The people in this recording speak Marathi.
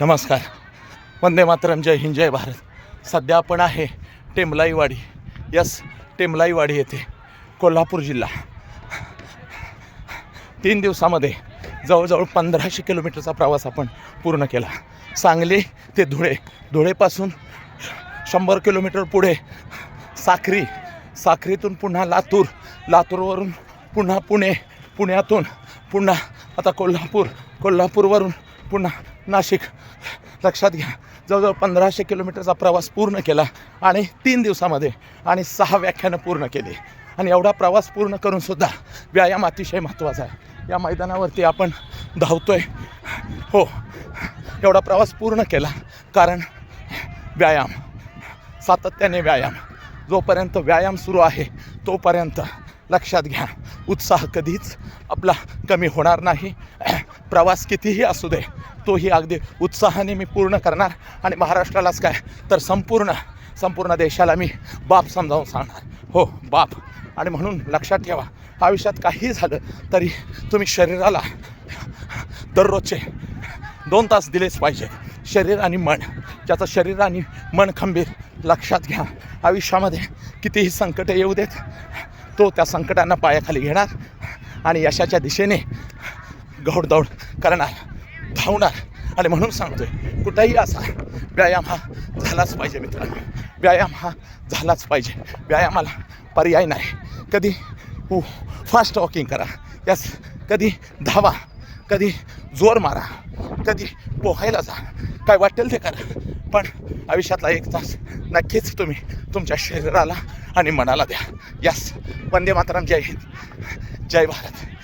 नमस्कार. वंदे मातरम जय हिंद जय भारत. सध्या आपण आहे टेमलाईवाडी यस टेमलाईवाडी येथे कोल्हापूर जिल्हा. तीन दिवसामध्ये जवळजवळ पंधराशे किलोमीटरचा प्रवास आपण पूर्ण केला. सांगली ते धुळे. धुळेपासून शंभर किलोमीटर पुढे साखरी साखरीतून पुन्हा लातूर. लातूरवरून पुन्हा पुणे. पुण्यातून पुन्हा आता कोल्हापूर. कोल्हापूरवरून पुन्हा नाशिक. लक्षात घ्या जवळजवळ पंधराशे किलोमीटरचा प्रवास पूर्ण केला आणि तीन दिवसामध्ये आणि सहा व्याख्यानं पूर्ण केली. आणि एवढा प्रवास पूर्ण करूनसुद्धा व्यायाम अतिशय महत्त्वाचा आहे. या मैदानावरती आपण धावतो आहे हो एवढा प्रवास पूर्ण केला कारण व्यायाम सातत्याने व्यायाम. जोपर्यंत व्यायाम सुरू आहे तोपर्यंत लक्षात घ्या उत्साह कधीच आपला कमी होणार नाही. प्रवास कितीही असू दे तोही अगदी उत्साहाने मी पूर्ण करणार. आणि महाराष्ट्रालाच काय? तर संपूर्ण संपूर्ण देशाला मी बाप समजावून सांगणार. हो बाप. आणि म्हणून लक्षात ठेवा आयुष्यात काही झालं तरी तुम्ही शरीराला दररोजचे दोन तास दिलेच पाहिजे. शरीर आणि मन ज्याचं शरीर आणि मन खंबीर लक्षात घ्या. आयुष्यामध्ये कितीही संकटं येऊ देत तो त्या संकटांना पायाखाली घेणार. आणि यशाच्या दिशेने गौड दौड करणार धावणार. आणि म्हणून सांगतोय कुठंही असा व्यायाम हा झालाच पाहिजे मित्रांनो. व्यायाम हा झालाच पाहिजे. व्यायामाला पर्याय नाही. कधी फास्ट वॉकिंग करा. यास कधी धावा. कधी जोर मारा. कधी पोहायला जा. काय वाटेल ते करा. पण आयुष्यातला एक तास नक्कीच तुम्ही तुमच्या शरीराला आणि मनाला द्या. यास वंदे मातरम. जय हिंद. जय भारत.